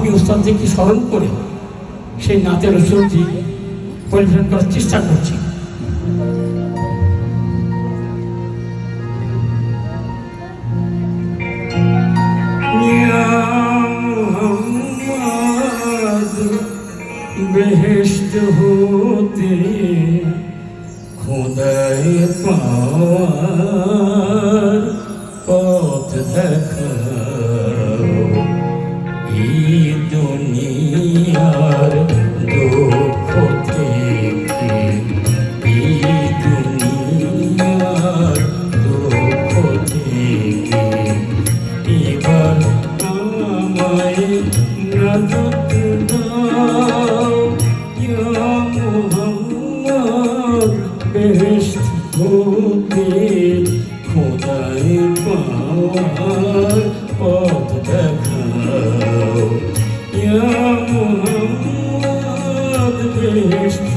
আমি উস্তাদকে স্মরণ করে সেই নাতের রসুলটি পরিবেশন করার চেষ্টা করছি। বেহেস্ত হতে খোদায় পথ এই দুনিয়ার দুঃখ থেকে, দুনিয়ার দুঃখ থেকে, এবার আমায় নাজত দাও। মুহাম্মদ বেহেশত হতে খোদায় পাওয়ার পথ দেখাও ইয়া মুহাম্মদ বেহেশত